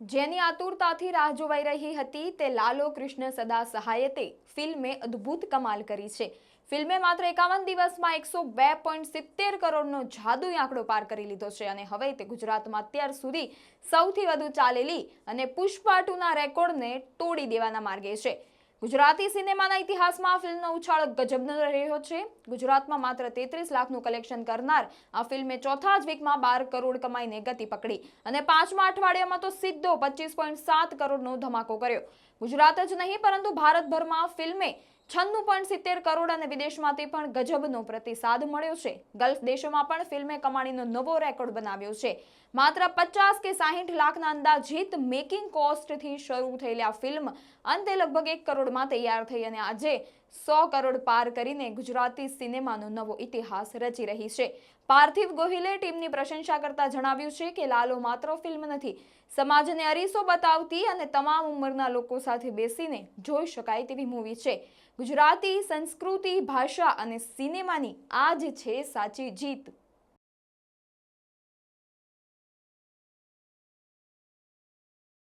જેની આતુરતાથી રાહ જોવાઈ રહી હતી તે લાલો કૃષ્ણ સદા સહાયતે ફિલ્મે અદ્ભુત કમાલ કરી છે. ફિલ્મે માત્ર એકાવન દિવસમાં એકસો બે પોઈન્ટ સિત્તેર કરોડનો જાદુઈ આંકડો પાર કરી લીધો છે અને હવે તે ગુજરાતમાં અત્યાર સુધી સૌથી વધુ ચાલેલી અને પુષ્પા રેકોર્ડને તોડી દેવાના માર્ગે છે. ગુજરાતી સિનેમાના ઇતિહાસમાં આ ફિલ્મનો ઉછાળ ગજબનો રહ્યો છે. ગુજરાતમાં માત્ર તેત્રીસ લાખનું કલેક્શન કરનાર આ ફિલ્મે ચોથા જ વીકમાં બાર કરોડ કમાઈને ગતિ પકડી અને પાંચમા અઠવાડિયામાં તો સીધો પચીસ પોઈન્ટ સાત કરોડનો ધમાકો કર્યો. ગુજરાત જ નહીં, પરંતુ ભારતભરમાં ફિલ્મે છન્નું પોઈન્ટ સિત્તેર કરોડ અને વિદેશમાંથી પણ ગજબનો પ્રતિસાદ મળ્યો છે. ગલ્ફ દેશોમાં પણ ફિલ્મે કમાણીનો નવો રેકોર્ડ બનાવ્યો છે. માત્ર પચાસ કે સાહીઠ લાખના અંદાજિત મેકિંગ કોસ્ટથી શરૂ થયેલી આ ફિલ્મ અંતે લગભગ એક કરોડમાં તૈયાર થઈ અને આજે સો કરોડ પાર કરીને ગુજરાતી સિનેમાનો નવો ઇતિહાસ રચી રહી છે. પાર્થિવ ગોહિલે ટીમની પ્રશંસા કરતા જણાવ્યું છે કે લાલો માત્ર ફિલ્મ નથી, સમાજને અરીસો બતાવતી અને તમામ ઉંમરના લોકો સાથે બેસીને જોઈ શકાય તેવી મૂવી છે. ગુજરાતી સંસ્કૃતિ, ભાષા અને સિનેમાની આ જ છે સાચી જીત.